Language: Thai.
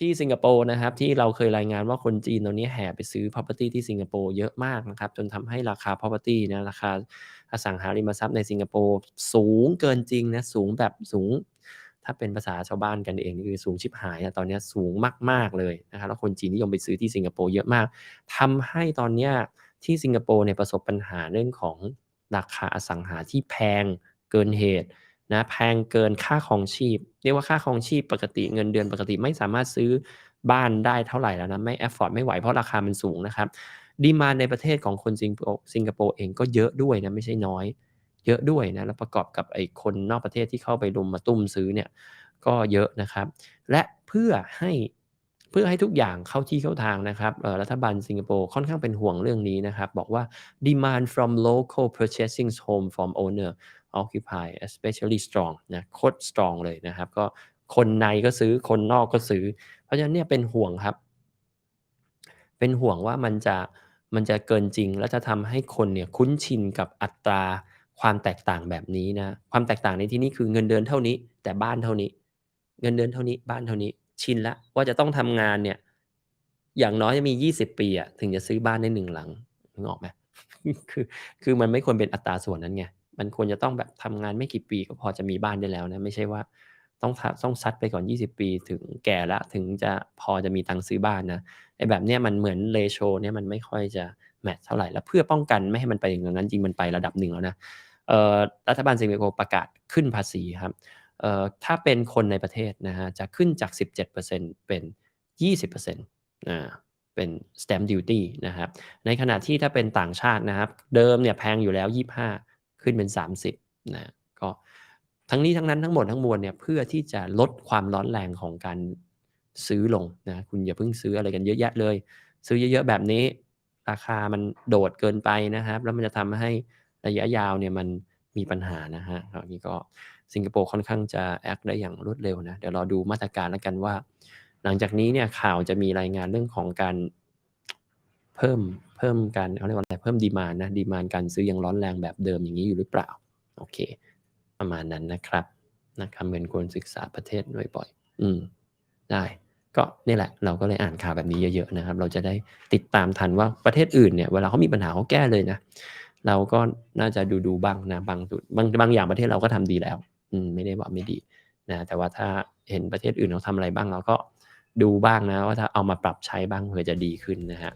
ที่สิงคโปร์นะครับ ที่เราเคยรายงานว่าคนจีนตอนนี้แห่ไปซื้อ property ที่สิงคโปร์เยอะมากนะครับ จนทำให้ราคา property นะราคาอสังหาริมทรัพย์ในสิงคโปร์สูงเกินจริงนะสูงแบบสูง ถ้าเป็นภาษาชาวบ้านกันเองนี่คือสูงชิบหายอะตอนนี้สูงมาก ๆ เลยนะครับแล้วคนจีนนิยมไปซื้อที่สิงคโปร์เยอะมากทำให้ตอนนี้ที่สิงคโปร์เนี่ยประสบปัญหาเรื่องของราคาอสังหาที่แพงเกินเหตุ นะแพงเกินค่าของชีพ เรียกว่าค่าของชีพปกติเงินเดือนปกติไม่สามารถซื้อบ้านได้เท่าไหร่แล้วนะไม่แอฟฟอร์ดไม่ไหวเพราะราคามันสูงนะครับดีมาในประเทศของคนสิงคโปร์สิงคโปร์เองก็เยอะด้วยนะไม่ใช่น้อย เยอะด้วยนะแล้วประกอบกับไอ้คนนอกประเทศที่เข้าไปรุมมาตุ้มซื้อเนี่ยก็เยอะนะครับ และเพื่อให้ เพื่อให้ทุกอย่างเข้าที่เข้าทางนะครับรัฐบาลสิงคโปร์ค่อนข้างเป็นห่วงเรื่องนี้นะครับ บอกว่า demand from local purchasing home from owner occupy especially strong นะโคตร strong เลยนะครับ ก็คนในก็ซื้อคนนอกก็ซื้อ เพราะฉะนั้นเนี่ยเป็นห่วงครับ เป็นห่วงว่ามันจะมันจะเกินจริง แล้วจะทำให้คนเนี่ยคุ้นชินกับอัตราความแตกต่างแบบนี้นะ ความแตกต่างในที่นี้คือเงินเดือนเท่านี้ แต่บ้านเท่านี้ เงินเดือนเท่านี้บ้านเท่านี้ ชินล้วว่าจะต้องทำงานเนี่ย อย่างน้อยจะมี 20 ปีอะถึงจะซื้อบ้านได้หนึ่งหลังนึกออกไหมคือคือมันไม่ควรเป็นอัตราส่วนนั้นไงมันควรจะต้องแบบทำงานไม่กี่ปีก็พอจะมีบ้านได้แล้วนะ ไม่ใช่ว่าต้องต้องซัดไปก่อน 20 ปี ถึงแก่ละถึงจะพอจะมีตังค์ซื้อบ้านนะไอ้แบบเนี้ยมันเหมือนเลโชเนี่ยมันไม่ค่อยจะแมทเท่าไหร่แล้วเพื่อป้องกันไม่ให้มันไปอย่างนั้นจริงมันไประดับหนึ่งแล้วนะรัฐบาลสิงคโปร์ประกาศขึ้นภาษีครับ ถ้าเป็นคนในประเทศนะฮะจะขึ้นจาก 17%เป็น 20%อ่าเป็น stamp duty นะครับ ในขณะที่ถ้าเป็นต่างชาตินะครับ เดิมเนี่ยแพงอยู่แล้ว 25 ขึ้นเป็น 30นะก็ทั้งนี้ทั้งนั้นทั้งหมดทั้งมวลเนี่ยเพื่อที่จะลดความร้อนแรงของการซื้อลงนะคุณอย่าเพิ่งซื้ออะไรกันเยอะแยะเลย ซื้อเยอะๆแบบนี้ ราคามันโดดเกินไปนะครับ แล้วมันจะทำให้ระยะยาวเนี่ยมัน มีปัญหานะฮะคราวนี้ก็สิงคโปร์ค่อนข้างจะแอคได้อย่างรวดเร็วนะ เดี๋ยวเราดูมาตรการแล้วกันว่า หลังจากนี้เนี่ยข่าวจะมีรายงานเรื่องของการเพิ่มเพิ่มการเขาเรียกว่าอะไรเพิ่มดีมานนะดีมานการซื้อยังร้อนแรงแบบเดิมอย่างนี้อยู่หรือเปล่า โอเค ประมาณนั้นนะครับนะครับเงินควรศึกษาประเทศด้วยบ่อยอืม ได้ก็นี่แหละเราก็เลยอ่านข่าวแบบนี้เยอะๆนะครับ เราจะได้ติดตามทันว่าประเทศอื่นเนี่ยเวลาเขามีปัญหาเขาแก้เลยนะ เราก็น่าจะดูดูบ้างนะบางจุดบางบางอย่างประเทศเราก็ทำดีแล้ว อืมไม่ได้ว่าไม่ดีนะแต่ว่าถ้าเห็นประเทศอื่นเขาทำอะไรบ้างเราก็ดูบ้างนะว่าถ้าเอามาปรับใช้บ้างเผื่อจะดีขึ้นนะฮะ